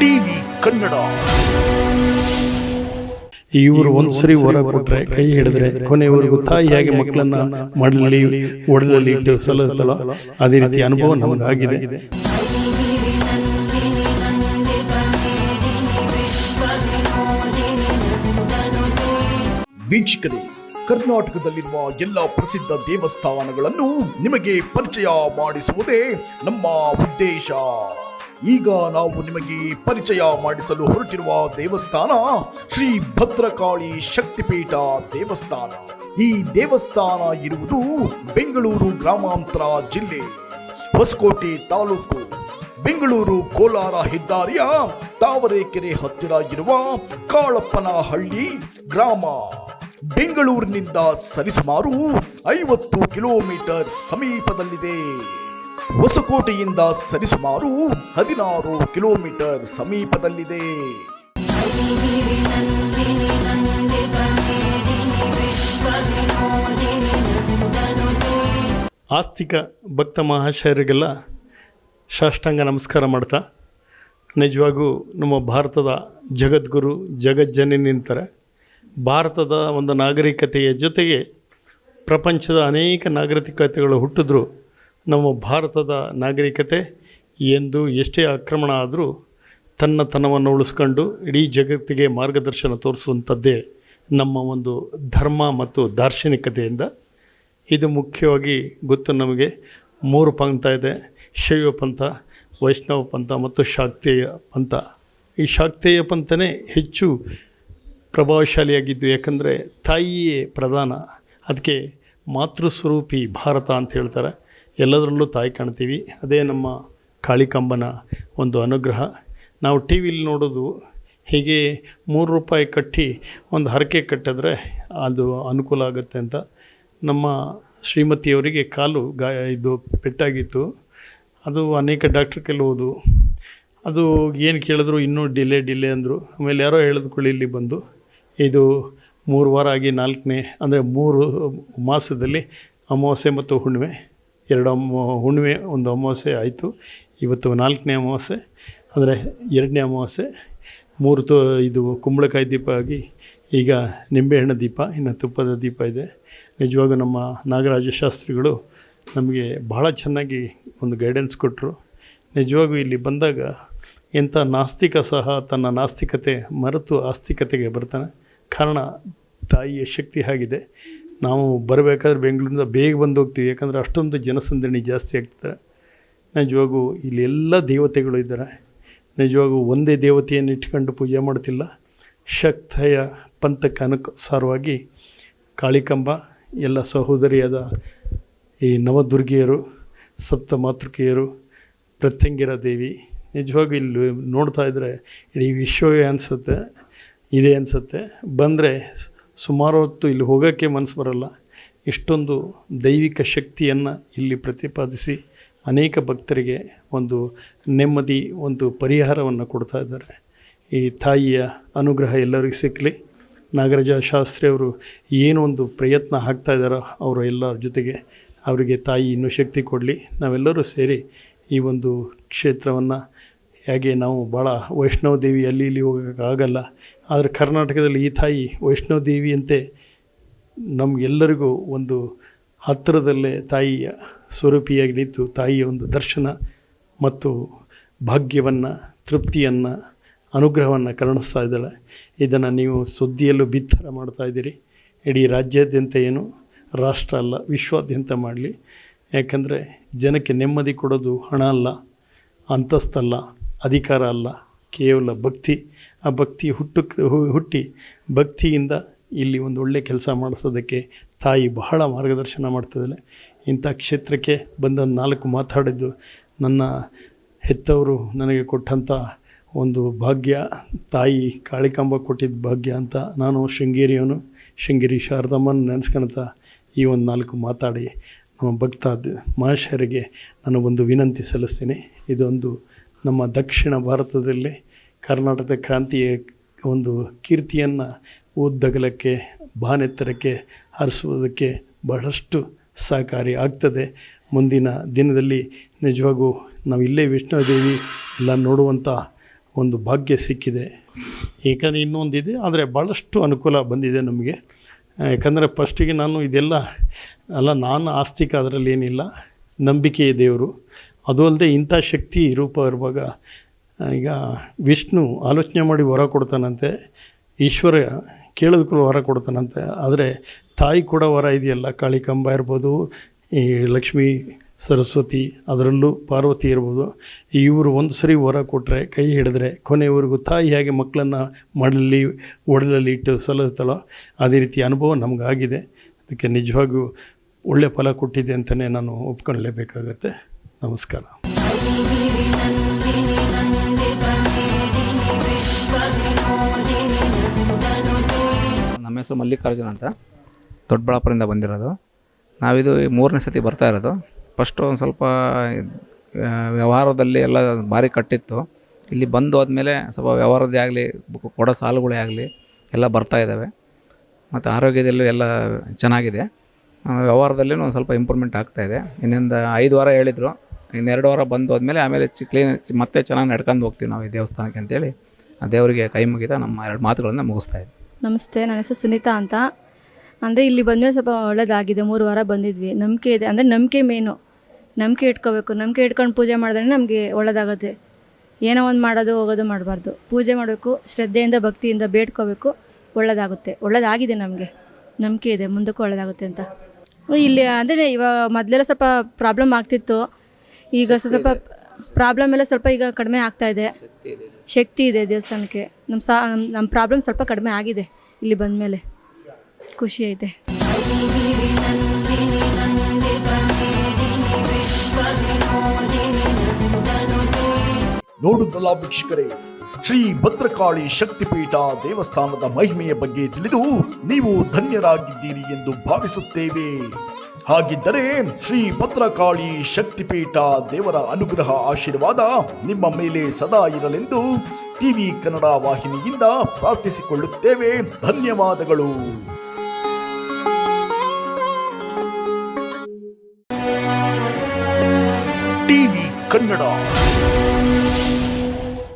TV Kannada. ಇವರು ಒಂದ್ಸರಿ ಹೊರ ಕೊಟ್ರೆ ಕೈ ಹಿಡಿದ್ರೆ ಕೊನೆಯವರೆಗೂ ಹೇಗೆ ಮಕ್ಕಳನ್ನ ಮಡಲಲ್ಲಿ ಒಡಲಲ್ಲಿ ಇಟ್ಟು ಅದೇ ರೀತಿ ಅನುಭವ ನಮಗಾಗಿದೆ. ವೀಕ್ಷಕರು ಕರ್ನಾಟಕದಲ್ಲಿರುವ ಎಲ್ಲ ಪ್ರಸಿದ್ಧ ದೇವಸ್ಥಾನಗಳನ್ನು ನಿಮಗೆ ಪರಿಚಯ ಮಾಡಿಸುವುದೇ ನಮ್ಮ ಉದ್ದೇಶ. ಈಗ ನಾವು ನಿಮಗೆ ಪರಿಚಯ ಮಾಡಿಸಲು ಹೊರಟಿರುವ ದೇವಸ್ಥಾನ ಶ್ರೀ ಭದ್ರಕಾಳಿ ಶಕ್ತಿಪೀಠ ದೇವಸ್ಥಾನ. ಈ ದೇವಸ್ಥಾನ ಇರುವುದು ಬೆಂಗಳೂರು ಗ್ರಾಮಾಂತರ ಜಿಲ್ಲೆ, ಹೊಸಕೋಟೆ ತಾಲೂಕು. ಬೆಂಗಳೂರು ಕೋಲಾರ ಹೆದ್ದಾರಿಯ ತಾವರೆಕೆರೆ ಹತ್ತಿರ ಇರುವ ಕಾಳಪ್ಪನಹಳ್ಳಿ ಗ್ರಾಮ. ಬೆಂಗಳೂರಿನಿಂದ ಸರಿಸುಮಾರು ಐವತ್ತು ಕಿಲೋಮೀಟರ್ ಸಮೀಪದಲ್ಲಿದೆ. ಹೊಸಕೋಟೆಯಿಂದ ಸರಿಸುಮಾರು ಹದಿನಾರು ಕಿಲೋಮೀಟರ್ ಸಮೀಪದಲ್ಲಿದೆ. ಆಸ್ತಿಕ ಭಕ್ತ ಮಹಾಶಯರಿಗೆಲ್ಲ ಸಾಷ್ಟಾಂಗ ನಮಸ್ಕಾರ ಮಾಡ್ತಾ, ನಿಜವಾಗೂ ನಮ್ಮ ಭಾರತದ ಜಗದ್ಗುರು ಜಗಜ್ಜನಿ ನಿಂತಾರೆ, ಭಾರತದ ಒಂದು ನಾಗರಿಕತೆಯ ಜೊತೆಗೆ ಪ್ರಪಂಚದ ಅನೇಕ ನಾಗರಿಕತೆಗಳು ಹುಟ್ಟಿದ್ರು. ನಮ್ಮ ಭಾರತದ ನಾಗರಿಕತೆ ಎಂದು ಎಷ್ಟೇ ಆಕ್ರಮಣ ಆದರೂ ತನ್ನತನವನ್ನು ಉಳಿಸ್ಕೊಂಡು ಇಡೀ ಜಗತ್ತಿಗೆ ಮಾರ್ಗದರ್ಶನ ತೋರಿಸುವಂಥದ್ದೇ ನಮ್ಮ ಒಂದು ಧರ್ಮ ಮತ್ತು ದಾರ್ಶನಿಕತೆಯಿಂದ. ಇದು ಮುಖ್ಯವಾಗಿ ಗೊತ್ತು ನಮಗೆ ಮೂರು ಪಂಥ ಇದೆ. ಶೈವ ಪಂಥ, ವೈಷ್ಣವ ಪಂಥ ಮತ್ತು ಶಾಕ್ತೇಯ ಪಂಥ. ಈ ಶಾಕ್ತೇಯ ಪಂಥನೇ ಹೆಚ್ಚು ಪ್ರಭಾವಶಾಲಿಯಾಗಿದ್ದು ಯಾಕಂದರೆ ತಾಯಿಯೇ ಪ್ರಧಾನ. ಅದಕ್ಕೆ ಮಾತೃಸ್ವರೂಪಿ ಭಾರತ ಅಂತ ಹೇಳ್ತಾರೆ. ಎಲ್ಲದರಲ್ಲೂ ತಾಯಿ ಕಾಣ್ತೀವಿ. ಅದೇ ನಮ್ಮ ಕಾಳಿಕಾಂಬನ ಒಂದು ಅನುಗ್ರಹ. ನಾವು ಟಿ ವಿಲಿ ನೋಡೋದು ಹೀಗೆ ಮೂರು ರೂಪಾಯಿ ಕಟ್ಟಿ ಒಂದು ಹರಕೆ ಕಟ್ಟಿದ್ರೆ ಅದು ಅನುಕೂಲ ಆಗುತ್ತೆ ಅಂತ ನಮ್ಮ ಶ್ರೀಮತಿಯವರಿಗೆ ಕಾಲು ಗಾಯ ಇದು ಪೆಟ್ಟಾಗಿತ್ತು. ಅದು ಅನೇಕ ಡಾಕ್ಟ್ರ್ ಕೆಲವುದು ಅದು ಏನು ಕೇಳಿದ್ರು ಇನ್ನೂ ಡಿಲೇ ಡಿಲೇ ಅಂದರು. ಆಮೇಲೆ ಯಾರೋ ಹೇಳಿದ್ಕೊಳ್ಳಿ ಇಲ್ಲಿ ಬಂದು. ಇದು ಮೂರು ವಾರ ಆಗಿ ನಾಲ್ಕನೇ, ಅಂದರೆ ಮೂರು ಮಾಸದಲ್ಲಿ ಅಮಾವಾಸ್ಯೆ ಮತ್ತು ಹುಣ್ಣಿಮೆ. ಎರಡು ಹುಣ್ಣಿಮೆ ಒಂದು ಅಮಾವಾಸ್ಯೆ ಆಯಿತು, ಇವತ್ತು ನಾಲ್ಕನೇ ಅಮಾವಾಸ್ಯೆ, ಅಂದರೆ ಎರಡನೇ ಅಮಾವಾಸ್ಯೆ, ಮೂರು ತೋ, ಇದು ಕುಂಬಳಕಾಯಿ ದೀಪ ಆಗಿ, ಈಗ ನಿಂಬೆಹಣ್ಣು ದೀಪ, ಇನ್ನು ತುಪ್ಪದ ದೀಪ ಇದೆ. ನಿಜವಾಗೂ ನಮ್ಮ ನಾಗರಾಜ ಶಾಸ್ತ್ರಿಗಳು ನಮಗೆ ಬಹಳ ಚೆನ್ನಾಗಿ ಒಂದು ಗೈಡೆನ್ಸ್ ಕೊಟ್ಟರು ನಿಜವಾಗೂ ಇಲ್ಲಿ ಬಂದಾಗ ಎಂಥ ನಾಸ್ತಿಕ ಸಹ ತನ್ನ ನಾಸ್ತಿಕತೆ ಮರೆತು ಆಸ್ತಿಕತೆಗೆ ಬರ್ತಾನೆ. ಕಾರಣ ತಾಯಿಯ ಶಕ್ತಿ ಆಗಿದೆ ನಾವು ಬರಬೇಕಾದ್ರೆ ಬೆಂಗಳೂರಿಂದ ಬೇಗ ಬಂದು ಹೋಗ್ತೀವಿ. ಯಾಕಂದರೆ ಅಷ್ಟೊಂದು ಜನಸಂದಣಿ ಜಾಸ್ತಿ ಆಗ್ತಾರೆ ನಿಜವಾಗೂ ಇಲ್ಲಿ ಎಲ್ಲ ದೇವತೆಗಳು ಇದ್ದಾರೆ. ನಿಜವಾಗೂ ಒಂದೇ ದೇವತೆಯನ್ನು ಇಟ್ಕೊಂಡು ಪೂಜೆ ಮಾಡ್ತಿಲ್ಲ ಶಕ್ತಿಯ ಪಂಥಕ್ಕೆ ಅನುಸಾರವಾಗಿ ಕಾಳಿಕಂಬ, ಎಲ್ಲ ಸಹೋದರಿಯಾದ ಈ ನವದುರ್ಗಿಯರು, ಸಪ್ತ ಮಾತೃಕೆಯರು, ಪ್ರತ್ಯಂಗಿರ ದೇವಿ, ನಿಜವಾಗೂ ಇಲ್ಲಿ ನೋಡ್ತಾ ಇದ್ದರೆ ಇಡೀ ವಿಶ್ವವೇ ಅನಿಸುತ್ತೆ, ಇದೆ ಅನಿಸುತ್ತೆ. ಬಂದರೆ ಸುಮಾರು ಹೊತ್ತು ಇಲ್ಲಿ ಹೋಗೋಕ್ಕೆ ಮನಸ್ಸು ಬರಲ್ಲ. ಇಷ್ಟೊಂದು ದೈವಿಕ ಶಕ್ತಿಯನ್ನು ಇಲ್ಲಿ ಪ್ರತಿಪಾದಿಸಿ ಅನೇಕ ಭಕ್ತರಿಗೆ ಒಂದು ನೆಮ್ಮದಿ, ಒಂದು ಪರಿಹಾರವನ್ನು ಕೊಡ್ತಾ ಇದ್ದಾರೆ. ಈ ತಾಯಿಯ ಅನುಗ್ರಹ ಎಲ್ಲರಿಗೂ ಸಿಕ್ಕಲಿ ನಾಗರಾಜ ಶಾಸ್ತ್ರಿಯವರು ಏನೋ ಒಂದು ಪ್ರಯತ್ನ ಹಾಕ್ತಾ ಇದ್ದಾರೋ ಅವರು ಎಲ್ಲರ ಜೊತೆಗೆ ಅವರಿಗೆ ತಾಯಿ ಇನ್ನೂ ಶಕ್ತಿ ಕೊಡಲಿ. ನಾವೆಲ್ಲರೂ ಸೇರಿ ಈ ಒಂದು ಕ್ಷೇತ್ರವನ್ನು ಹೇಗೆ ನಾವು ಭಾಳ ವೈಷ್ಣವ ದೇವಿ ಅಲ್ಲಿ ಇಲ್ಲಿ ಹೋಗೋಕ್ಕಾಗಲ್ಲ ಆದರೆ ಕರ್ನಾಟಕದಲ್ಲಿ ಈ ತಾಯಿ ವೈಷ್ಣವ ದೇವಿಯಂತೆ ನಮಗೆಲ್ಲರಿಗೂ ಒಂದು ಹತ್ತಿರದಲ್ಲೇ ತಾಯಿಯ ಸ್ವರೂಪಿಯಾಗಿ ನಿಂತು ತಾಯಿಯ ಒಂದು ದರ್ಶನ ಮತ್ತು ಭಾಗ್ಯವನ್ನು, ತೃಪ್ತಿಯನ್ನು, ಅನುಗ್ರಹವನ್ನು ಕರುಣಿಸ್ತಾ ಇದ್ದಾಳೆ. ಇದನ್ನು ನೀವು ಸುದ್ದಿಯಲ್ಲೂ ಬಿತ್ತರ ಮಾಡ್ತಾ ಇದ್ದೀರಿ. ಇಡೀ ರಾಜ್ಯಾದ್ಯಂತ ಏನು? ರಾಷ್ಟ್ರ ಅಲ್ಲ, ವಿಶ್ವಾದ್ಯಂತ ಮಾಡಲಿ. ಯಾಕಂದರೆ ಜನಕ್ಕೆ ನೆಮ್ಮದಿ ಕೊಡೋದು ಹಣ ಅಲ್ಲ ಅಂತಸ್ತಲ್ಲ ಅಧಿಕಾರ ಅಲ್ಲ, ಕೇವಲ ಭಕ್ತಿ. ಆ ಭಕ್ತಿ ಹುಟ್ಟಕ್ಕೆ ಹುಟ್ಟಿ ಭಕ್ತಿಯಿಂದ ಇಲ್ಲಿ ಒಂದು ಒಳ್ಳೆಯ ಕೆಲಸ ಮಾಡಿಸೋದಕ್ಕೆ ತಾಯಿ ಬಹಳ ಮಾರ್ಗದರ್ಶನ ಮಾಡ್ತಿದ್ದಾಳೆ. ಇಂಥ ಕ್ಷೇತ್ರಕ್ಕೆ ಬಂದ ನಾಲ್ಕು ಮಾತಾಡಿದ್ದು ನನ್ನ ಹೆತ್ತವರು ನನಗೆ ಕೊಟ್ಟಂಥ ಒಂದು ಭಾಗ್ಯ, ತಾಯಿ ಕಾಳಿಕಾಂಬ ಕೊಟ್ಟಿದ್ದ ಭಾಗ್ಯ ಅಂತ ನಾನು ಶೃಂಗೇರಿಯವನು, ಶೃಂಗೇರಿ ಶಾರದಮ್ಮನ ನೆನೆಸ್ಕೊಳ್ತಾ ಈ ಒಂದು ನಾಲ್ಕು ಮಾತಾಡಿ ನಮ್ಮ ಭಕ್ತ ಮಹಾಶಯರಿಗೆ ನಾನು ಒಂದು ವಿನಂತಿ ಸಲ್ಲಿಸ್ತೀನಿ. ಇದೊಂದು ನಮ್ಮ ದಕ್ಷಿಣ ಭಾರತದಲ್ಲಿ ಕರ್ನಾಟಕದ ಕ್ರಾಂತಿಯ ಒಂದು ಕೀರ್ತಿಯನ್ನು ಉದ್ದಗಲಕ್ಕೆ ಬಾನೆತ್ತರಕ್ಕೆ ಹರಿಸುವುದಕ್ಕೆ ಬಹಳಷ್ಟು ಸಹಕಾರಿ ಆಗ್ತದೆ. ಮುಂದಿನ ದಿನದಲ್ಲಿ ನಿಜವಾಗೂ ನಾವು ಇಲ್ಲೇ ವಿಷ್ಣುದೇವಿ ಎಲ್ಲ ನೋಡುವಂಥ ಒಂದು ಭಾಗ್ಯ ಸಿಕ್ಕಿದೆ. ಏಕೆಂದರೆ ಇನ್ನೊಂದಿದೆ, ಆದರೆ ಭಾಳಷ್ಟು ಅನುಕೂಲ ಬಂದಿದೆ ನಮಗೆ. ಯಾಕಂದರೆ ಫಸ್ಟಿಗೆ ನಾನು ಇದೆಲ್ಲ, ಅಲ್ಲ, ನಾನು ಆಸ್ತಿಕ, ಅದರಲ್ಲಿ ಏನಿಲ್ಲ. ನಂಬಿಕೆಯ ದೇವರು ಅದು ಅಲ್ಲದೆ ಇಂಥ ಶಕ್ತಿ ರೂಪ ಇರುವಾಗ ಈಗ ವಿಷ್ಣು ಆಲೋಚನೆ ಮಾಡಿ ವರ ಕೊಡ್ತಾನಂತೆ, ಈಶ್ವರ ಕೇಳಿದ್ಕೂ ವರ ಕೊಡ್ತಾನಂತೆ, ಆದರೆ ತಾಯಿ ಕೂಡ ವರ ಇದೆಯಲ್ಲ ಕಾಳಿಕಾಂಬ ಇರ್ಬೋದು, ಈ ಲಕ್ಷ್ಮೀ ಸರಸ್ವತಿ, ಅದರಲ್ಲೂ ಪಾರ್ವತಿ ಇರ್ಬೋದು, ಇವರು ಒಂದು ಸರಿ ವರ ಕೊಟ್ಟರೆ ಕೈ ಹಿಡಿದ್ರೆ ಕೊನೆಯವರೆಗೂ ತಾಯಿ ಹೇಗೆ ಮಕ್ಕಳನ್ನು ಮಡಲಲ್ಲಿ ಒಡಲಲ್ಲಿ ಇಟ್ಟು ಸಲಹುತ್ತಳೋ ಅದೇ ರೀತಿ ಅನುಭವ ನಮಗಾಗಿದೆ. ಅದಕ್ಕೆ ನಿಜವಾಗಿಯೂ ಒಳ್ಳೆಯ ಫಲ ಕೊಟ್ಟಿದೆ ಅಂತಲೇ ನಾನು ಒಪ್ಕೊಳ್ಳೇಬೇಕಾಗತ್ತೆ ನಮಸ್ಕಾರ. ನಮ್ಮ ಹೆಸರು ಮಲ್ಲಿಕಾರ್ಜುನ್ ಅಂತ. ದೊಡ್ಡಬಳ್ಳಾಪುರದಿಂದ ಬಂದಿರೋದು. ನಾವಿದು ಮೂರನೇ ಸತಿ ಬರ್ತಾ ಇರೋದು. ಫಸ್ಟು ಒಂದು ಸ್ವಲ್ಪ ವ್ಯವಹಾರದಲ್ಲಿ ಎಲ್ಲ ಭಾರಿ ಕಟ್ಟಿತ್ತು. ಇಲ್ಲಿ ಬಂದು ಹೋದ್ಮೇಲೆ ಸ್ವಲ್ಪ ವ್ಯವಹಾರದೇ ಆಗಲಿ ಕೊಡೋ ಸಾಲುಗಳೇ ಆಗಲಿ, ಎಲ್ಲ ಬರ್ತಾ ಇದ್ದಾವೆ ಮತ್ತು ಆರೋಗ್ಯದಲ್ಲೂ ಎಲ್ಲ ಚೆನ್ನಾಗಿದೆ. ವ್ಯವಹಾರದಲ್ಲೂ ಒಂದು ಸ್ವಲ್ಪ ಇಂಪ್ರೂವ್ಮೆಂಟ್ ಆಗ್ತಾಯಿದೆ ಇನ್ನೊಂದು ಐದು ವಾರ ಹೇಳಿದರು. ಇನ್ನೆರಡು ವಾರ ಬಂದು ಹೋದ್ಮೇಲೆ ಆಮೇಲೆ ಚಿ ಕ್ಲೀನ್ ಮತ್ತೆ ಚೆನ್ನಾಗಿ ನಡ್ಕೊಂಡು ಹೋಗ್ತೀವಿ ನಾವು ಈ ದೇವಸ್ಥಾನಕ್ಕೆ ಅಂತೇಳಿ. ಆ ದೇವರಿಗೆ ಕೈ ಮುಗಿದ ನಮ್ಮ ಎರಡು ಮಾತುಗಳನ್ನು ಮುಗಿಸ್ತಾ ಇದ್ದೆ ನಮಸ್ತೆ, ನನ್ನ ಹೆಸರು ಸುನೀತಾ ಅಂತ. ಅಂದರೆ ಇಲ್ಲಿ ಬಂದಮೇಲೆ ಸ್ವಲ್ಪ ಒಳ್ಳೇದಾಗಿದೆ, ಮೂರು ವಾರ ಬಂದಿದ್ವಿ. ನಂಬಿಕೆ ಇದೆ. ಅಂದರೆ ನಂಬಿಕೆ ಮೇನು ನಂಬಿಕೆ ಇಟ್ಕೋಬೇಕು. ನಂಬಿಕೆ ಇಟ್ಕೊಂಡು ಪೂಜೆ ಮಾಡಿದ್ರೆ ನಮಗೆ ಒಳ್ಳೇದಾಗುತ್ತೆ. ಏನೋ ಒಂದು ಮಾಡೋದು, ಹೋಗೋದು ಮಾಡಬಾರ್ದು. ಪೂಜೆ ಮಾಡಬೇಕು, ಶ್ರದ್ಧೆಯಿಂದ, ಭಕ್ತಿಯಿಂದ ಬೇಡ್ಕೋಬೇಕು. ಒಳ್ಳೇದಾಗುತ್ತೆ. ಒಳ್ಳೇದಾಗಿದೆ ನಮಗೆ. ನಂಬಿಕೆ ಇದೆ. ಮುಂದಕ್ಕೂ ಒಳ್ಳೇದಾಗುತ್ತೆ ಅಂತ. ಇಲ್ಲಿ, ಅಂದರೆ ಇವಾಗ ಮೊದಲೆಲ್ಲ ಸ್ವಲ್ಪ ಪ್ರಾಬ್ಲಮ್ ಆಗ್ತಿತ್ತು. ಈಗ ಸ್ವಲ್ಪ ಸ್ವಲ್ಪ ಪ್ರಾಬ್ಲಮ್ ಎಲ್ಲ ಸ್ವಲ್ಪ ಈಗ ಕಡಿಮೆ ಆಗ್ತಾ ಇದೆ. ಶಕ್ತಿ ಇದೆ. ದೇವಸ್ಥಾನಕ್ಕೆ. ನಮ್ಮ ಸಾ ನಮ್ಮ ನಮ್ಮ ಪ್ರಾಬ್ಲಮ್ ಸ್ವಲ್ಪ ಕಡಿಮೆ ಆಗಿದೆ ಇಲ್ಲಿ ಬಂದ ಮೇಲೆ ಖುಷಿ ಐತೆ. ನೋಡುತ್ತಲ್ಲ ವೀಕ್ಷಕರೇ ಶ್ರೀ ಭದ್ರಕಾಳಿ ಶಕ್ತಿಪೀಠ ದೇವಸ್ಥಾನದ ಮಹಿಮೆಯ ಬಗ್ಗೆ ತಿಳಿದು ನೀವು ಧನ್ಯರಾಗಿದ್ದೀರಿ ಎಂದು ಭಾವಿಸುತ್ತೇವೆ. ಹಾಗಿದ್ದರೆ ಶ್ರೀ ಭದ್ರಕಾಳಿ ಶಕ್ತಿಪೀಠ ದೇವರ ಅನುಗ್ರಹ ಆಶೀರ್ವಾದ ನಿಮ್ಮ ಮೇಲೆ ಸದಾ ಇರಲೆಂದು ಟಿವಿ ಕನ್ನಡ ವಾಹಿನಿಯಿಂದ ಪ್ರಾರ್ಥಿಸಿಕೊಳ್ಳುತ್ತೇವೆ. ಧನ್ಯವಾದಗಳು. ಟಿವಿ ಕನ್ನಡ.